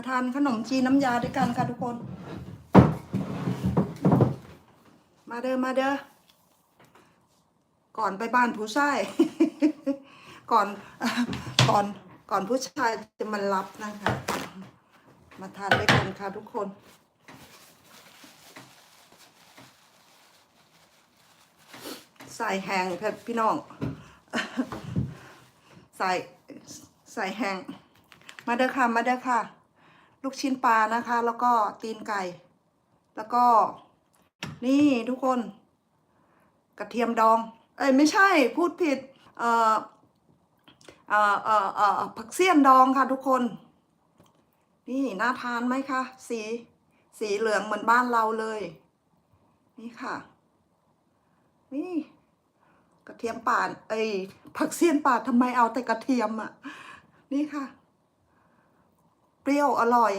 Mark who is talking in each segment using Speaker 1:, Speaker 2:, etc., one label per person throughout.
Speaker 1: มาทานขนมจีนน้ำยาด้วยกันค่ะทุกคน มาเด้อมาเด้อก่อนไปบ้านผู้ชาย ก่อนก่อนก่อนผู้ชายจะมารับนะคะ มาทานด้วยกันค่ะทุกคนใส่แหงพี่น้องใส่ใส่แหงมาเด้อค่ะ มาเด้อค่ะ ลูกชิ้นปลานะคะ แล้วก็ตีนไก่ แล้วก็ นี่ทุกคน กระเทียมดอง เอ้ยไม่ใช่พูดผิด เอ่อเอ่อเอ่อเอ่อผักเสี้ยนดองค่ะทุกคน นี่น่าทานไหมคะ สี สีเหลืองเหมือนบ้านเราเลย นี่ค่ะ นี่กระเทียมป่าน เอ้ยผักเสี้ยนป่าทำไมเอาแต่กระเทียมอะ นี่ค่ะ เปรี้ยวอร่อย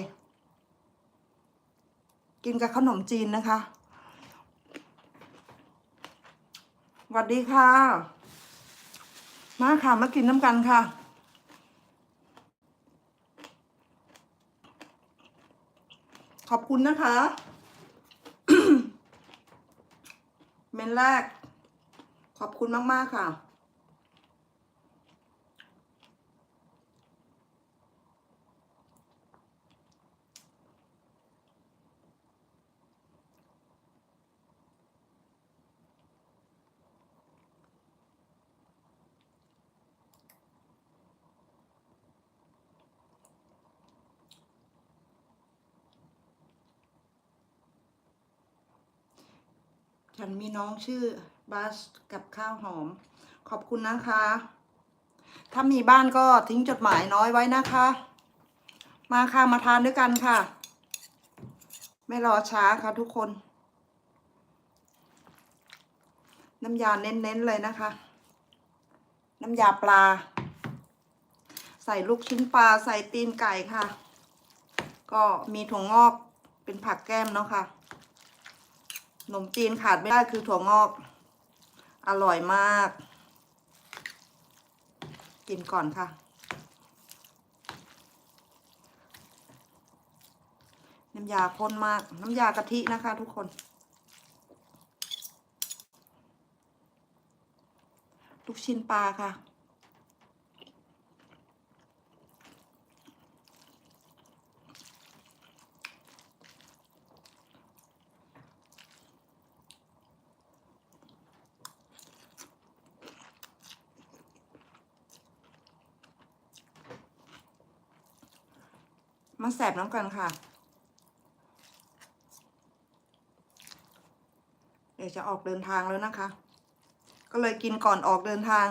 Speaker 1: กินกับขนมจีนนะคะสวัสดีค่ะ มาค่ะ มากินน้ำกันค่ะขอบคุณนะคะ เมนแรก ขอบคุณมาก ๆ ค่ะ ฉันมีน้องชื่อบาสกับข้าวหอม ขอบคุณนะคะ ถ้ามีบ้านก็ทิ้งจดหมายน้อยไว้นะคะ มาค่ะมาทานด้วยกันค่ะ ไม่รอช้าค่ะทุกคน น้ำยาเน้นๆเลยนะคะ น้ำยาปลา ใส่ลูกชิ้นปลาใส่ตีนไก่ค่ะ ก็มีถั่วงอกเป็นผักแก้มเนาะค่ะ นมจีนขาดไม่ได้คือถั่วงอก อร่อยมาก กินก่อนค่ะ น้ำยาข้นมาก น้ำยากะทินะคะทุกคน ลูกชิ้นปลาค่ะ มาแสบน้ำกันค่ะ เดี๋ยวจะออกเดินทางแล้วนะคะ ก็เลยกินก่อนออกเดินทาง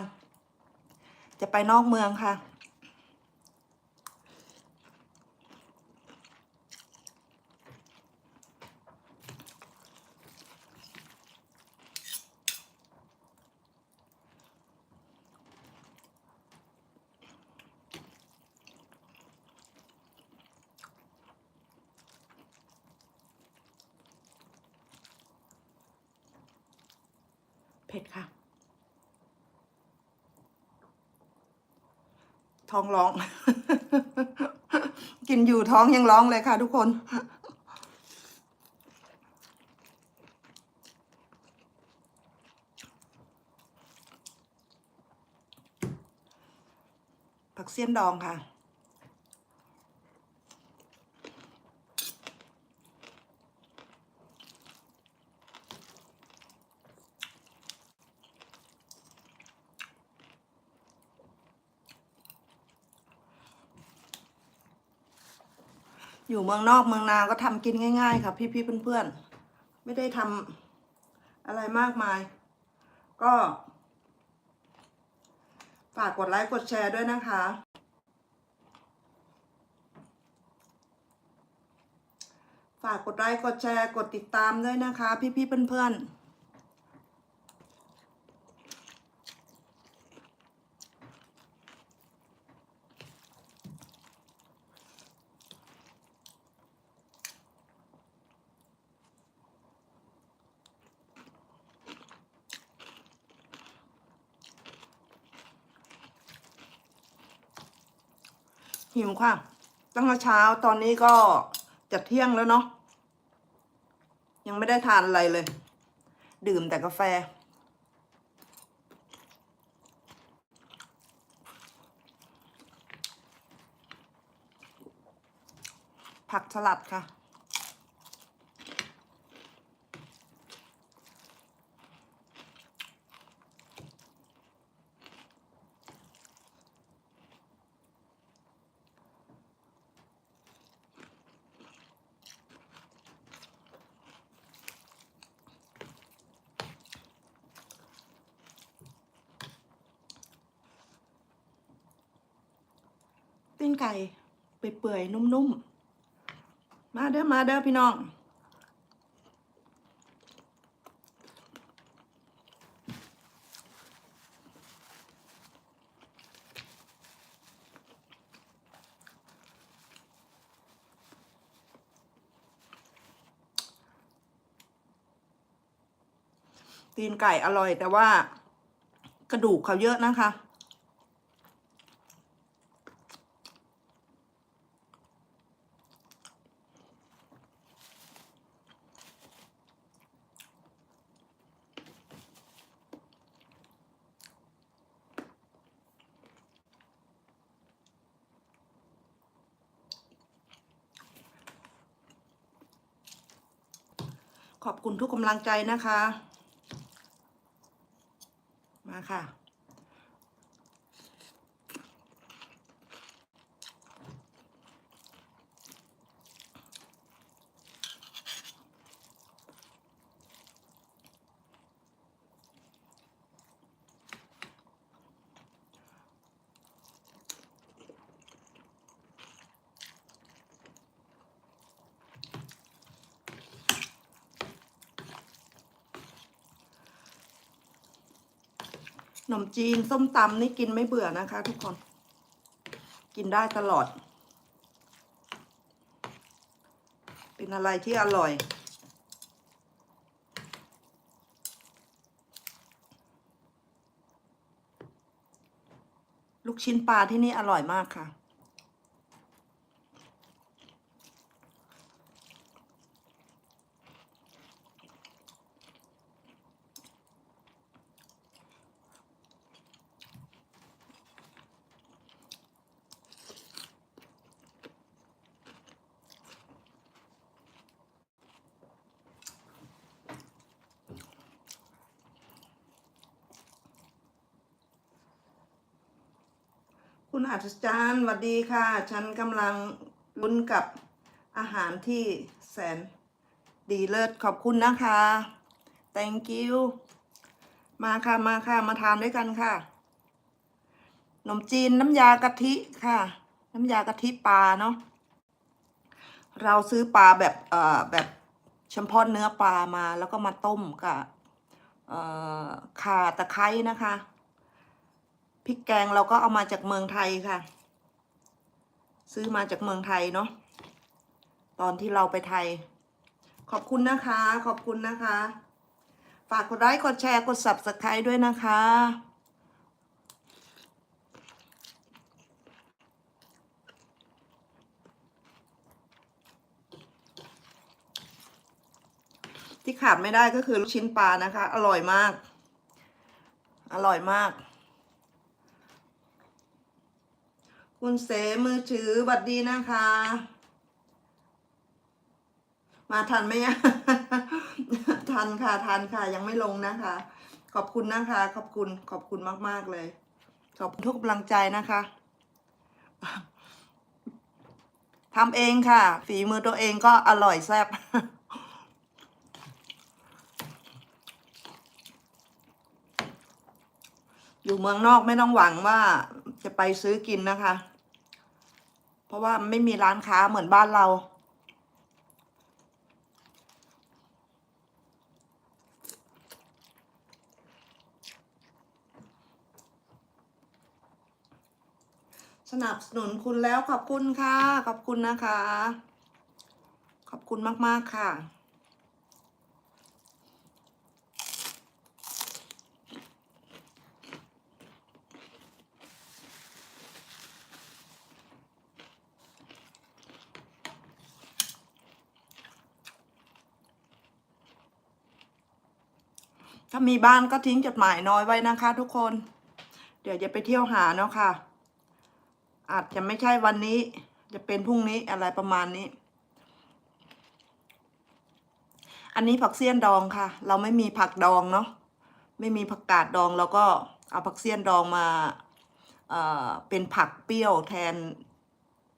Speaker 1: จะไปนอกเมืองค่ะ เผ็ดค่ะ ท้องร้อง กินอยู่ท้องยังร้องเลยค่ะทุกคนผักเสี้ยนดองค่ะ อยู่เมืองนอกเมืองนาก็ทำกินง่าย ๆ ค่ะ พี่ๆเพื่อนๆ ไม่ได้ทำอะไรมากมาย ก็ ฝากกดไลค์กดแชร์ด้วยนะคะ ฝากกดไลค์กดแชร์กดติดตามด้วยนะคะ พี่ๆเพื่อนๆ หิวค่ะ ตั้งแต่เช้าตอนนี้ก็จะเที่ยงแล้วเนาะยังไม่ได้ทานอะไรเลย ดื่มแต่กาแฟ ผักสลัดค่ะ ตีนไก่เปื่อยๆนุ่มๆ มาเด้อมาเด้อพี่น้อง ตีนไก่อร่อยแต่ว่ากระดูกเขาเยอะนะคะ ขอบคุณทุกกำลังใจนะคะ มาค่ะ ขนมจีนส้มตำนี่กินไม่เบื่อนะคะ ทุกคน กินได้ตลอด เป็นอะไรที่อร่อย ลูกชิ้นปลาที่นี่อร่อยมากค่ะ คุณอัศจรรย์สวัสดีค่ะ ฉันกำลังลุ้นกับอาหารที่แสนดีเลิศขอบคุณนะคะ thank you มาค่ะมาค่ะ มาทานด้วยกันค่ะขนมจีนน้ำยากะทิค่ะ น้ำยากะทิปลาเนาะเราซื้อปลาแบบเอ่อแบบเฉพาะเนื้อปลามาแล้วก็มาต้มกับข่าตะไคร้นะคะ พริกแกงเราก็เอามาจากเมืองไทยค่ะ ซื้อมาจากเมืองไทยเนาะตอนที่เราไปไทย ขอบคุณนะคะ ขอบคุณนะคะ ฝากกดไลค์กดแชร์กด subscribe ด้วยนะคะที่ขาดไม่ได้ก็คือลูกชิ้นปลานะคะ อร่อยมาก อร่อยมาก คุณเสมือถือบัดดีนะคะ มาทันไหมอะทันค่ะทันค่ะ ยังไม่ลงนะคะ ขอบคุณนะคะ ขอบคุณขอบคุณมาก ๆ เลย ขอบคุณทุกกำลังใจนะคะทำเองค่ะ ฝีมือตัวเองก็อร่อยแซ่บอยู่เมืองนอกไม่ต้องหวังว่าจะไปซื้อกินนะคะ เพราะว่าไม่มีร้านค้าเหมือนบ้านเรา สนับสนุนคุณแล้วขอบคุณค่ะ ขอบคุณนะคะ ขอบคุณมาก ๆ ค่ะ มีบ้านก็ทิ้งจดหมายน้อยไว้นะคะ ทุกคน เดี๋ยวจะไปเที่ยวหาเนาะค่ะ อาจจะไม่ใช่วันนี้ จะเป็นพรุ่งนี้อะไรประมาณนี้ อันนี้ผักเสี้ยนดองค่ะ เราไม่มีผักดองเนาะไม่มีผักกาดดองแล้วก็เอาผักเสี้ยนดองมาเอ่อเป็นผักเปรี้ยวแทน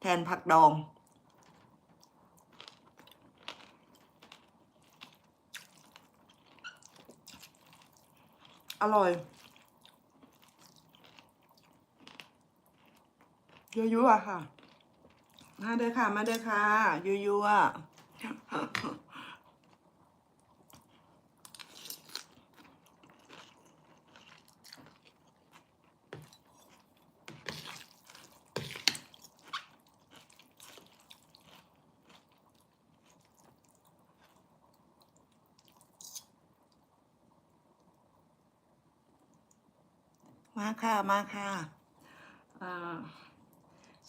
Speaker 1: แทนผักดอง อร่อยยัวๆอะค่ะ มาเด้อค่ะ มาเด้อค่ะยัวยัว ค่ะ มาค่ะ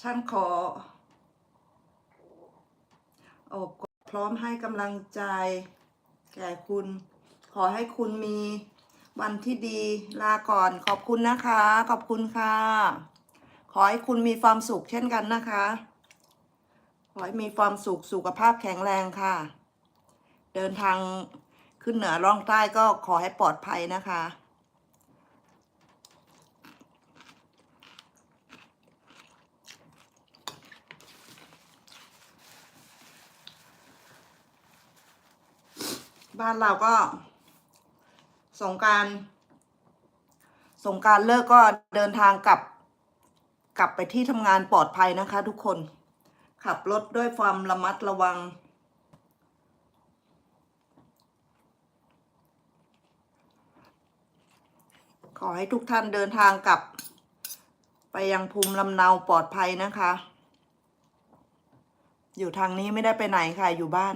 Speaker 1: ฉันขออบกพร้อมให้กำลังใจ แก่คุณ ขอให้คุณมีวันที่ดี ลาก่อน ขอบคุณนะคะ ขอบคุณค่ะ ขอให้คุณมีความสุขเช่นกันนะคะ ขอให้มีความสุข สุขภาพแข็งแรงค่ะ เดินทางขึ้นเหนือร่องใต้ก็ขอให้ปลอดภัยนะคะ บ้านเราก็สงการสงการเลิกก็เดินทางกลับ กลับไปที่ทำงานปลอดภัยนะคะ ทุกคนขับรถด้วยความระมัดระวัง ขอให้ทุกท่านเดินทางกลับ ไปยังภูมิลำเนาปลอดภัยนะคะ อยู่ทางนี้ไม่ได้ไปไหนค่ะ อยู่บ้าน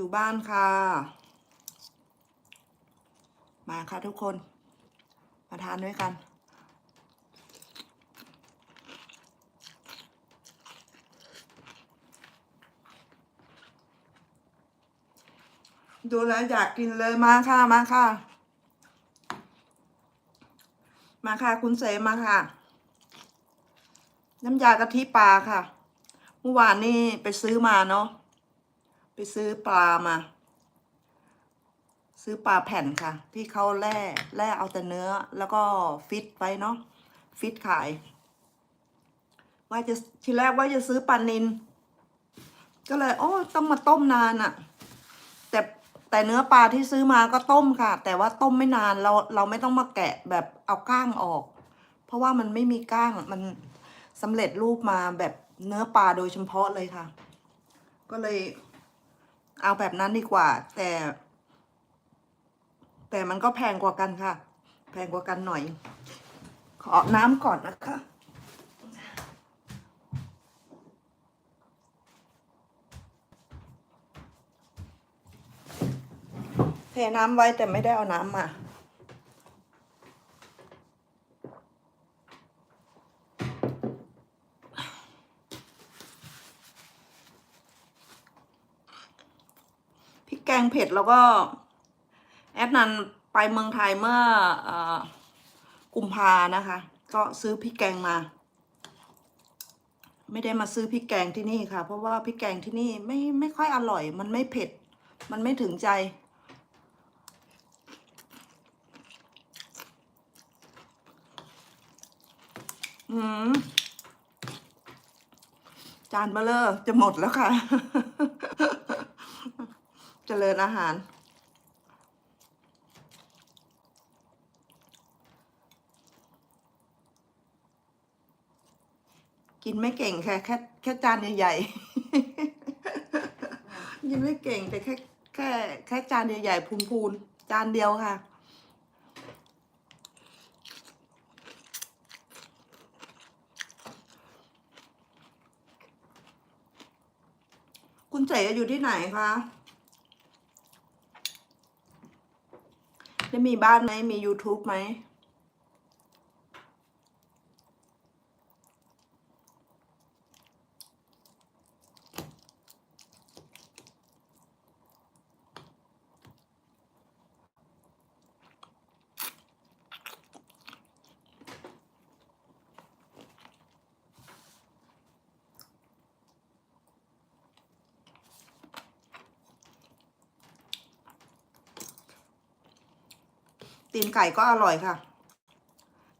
Speaker 1: อยู่บ้านค่ะ มาค่ะทุกคน มาทานด้วยกัน ดูแล้วอยากกินเลยมาค่ะมาค่ะ มาค่ะคุณเสมาค่ะ น้ำยากะทิปลาค่ะ เมื่อวานนี่ไปซื้อมาเนาะ ไปซื้อปลามา ซื้อปลาแผ่นค่ะ ที่เขาแล่แล่เอาแต่เนื้อ แล้วก็ฟิตไว้เนาะฟิตขาย ว่าจะทีแรกว่าจะซื้อปลานิน ก็เลย โอ้ต้องมาต้มนานอะ่ะ แต่แต่เนื้อปลาที่ซื้อมาก็ต้มค่ะ แต่ว่าต้มไม่นานเราเราไม่ต้องมาแกะแบบเอาก้างออก เพราะว่ามันไม่มีก้างมันสำเร็จรูปมาแบบเนื้อปลาโดยเฉพาะเลยค่ะ ก็เลย เอาแบบนั้นดีกว่า แต่ แต่มันก็แพงกว่ากันค่ะ แพงกว่ากันหน่อย ขอน้ำก่อนนะคะเทน้ำไว้แต่ไม่ได้เอาน้ำมา แกงเผ็ดแล้วก็ แอดนันไปเมืองไทยเมื่อออกุมภานะคะ ก็ซื้อพริกแกงมา ไม่ได้มาซื้อพริกแกงที่นี่ค่ะ เพราะว่าพริกแกงที่นี่ไม่ไม่ค่อยอร่อย มันไม่เผ็ด มันไม่ถึงใจอืมจานเบลเลอร์จะหมดแล้วค่ะ เจริญอาหาร กินไม่เก่งแค่แค่แค่จานใหญ่ๆ กินไม่เก่งแต่แค่แค่แค่จานใหญ่ๆพูนๆ จานเดียวค่ะคุณเสอยู่ที่ไหนคะ ได้ มีบ้านไหมมี YouTube ไหม ตีนไก่ก็อร่อยค่ะ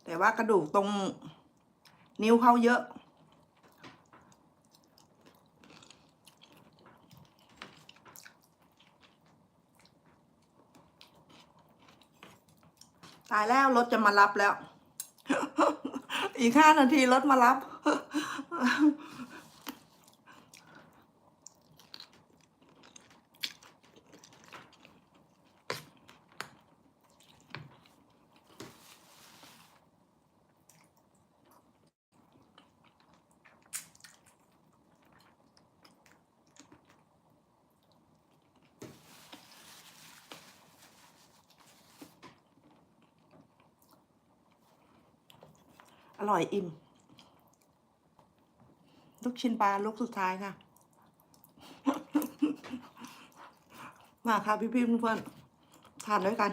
Speaker 1: แต่ว่ากระดูกตรงนิ้วเขาเยอะตายแล้วรถจะมารับแล้ว อีกห้านาทีรถมารับ อร่อยอิ่ม ลูกชิ้นปลาลูกสุดท้ายค่ะ มาค่ะพี่พี่เพื่อนๆทานด้วยกัน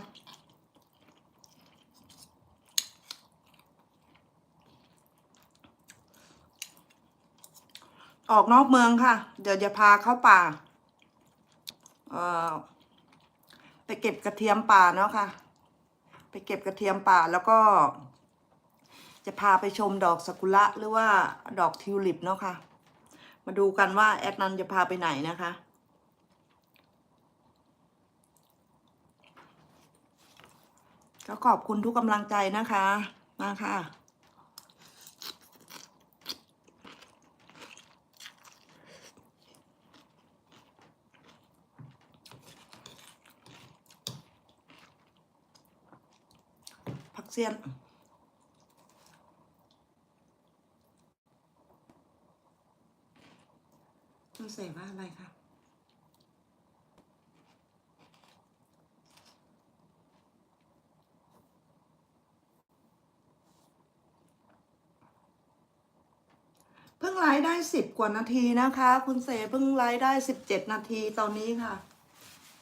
Speaker 1: ออกนอกเมืองค่ะ เดี๋ยวจะพาเข้าป่า เอ่อ ไปเก็บกระเทียมป่าเนาะค่ะ ไปเก็บกระเทียมป่าแล้วก็ จะพาไปชมดอกซากุระหรือว่าดอกทิวลิปเนาะค่ะ มาดูกันว่าแอดนันจะพาไปไหนนะคะ ก็ขอบคุณทุกกำลังใจนะคะ มาค่ะผักเสียน ต้องใส่ว่าอะไรคะเพิ่งไลฟ์ได้สิบกว่านาทีนะคะ คุณเสเพิ่งไลฟ์ได้สิบเจ็ดนาทีตอนนี้ค่ะ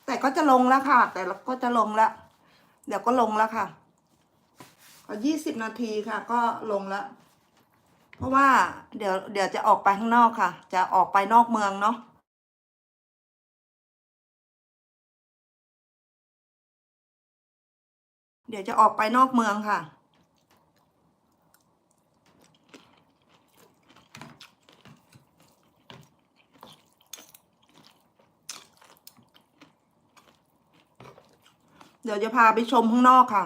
Speaker 1: แต่ก็จะลงแล้วค่ะ แต่ก็จะลงแล้วเดี๋ยวก็ลงแล้วค่ะก็ยี่สิบนาทีค่ะ ก็ลงแล้ว เพราะว่าเดี๋ยวเดี๋ยวจะออกไปข้างนอกค่ะ จะออกไปนอกเมืองเนาะเดี๋ยวจะออกไปนอกเมืองค่ะ เดี๋ยวจะพาไปชมข้างนอกค่ะ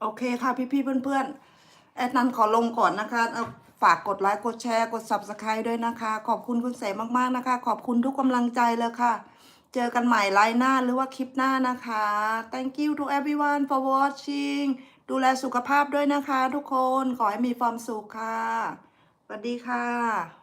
Speaker 1: โอเคค่ะพี่ๆเพื่อนๆ แอดนันขอลงก่อนนะคะฝากกดไลค์กดแชร์กด subscribe ด้วยนะคะ ขอบคุณคุณเสมากๆนะคะ ขอบคุณทุกกำลังใจเลยค่ะ เจอกันใหม่ไลน์หน้าหรือว่าคลิปหน้านะคะ thank you to everyone for watching ดูแลสุขภาพด้วยนะคะ ทุกคนขอให้มีความสุขค่ะสวัสดีค่ะ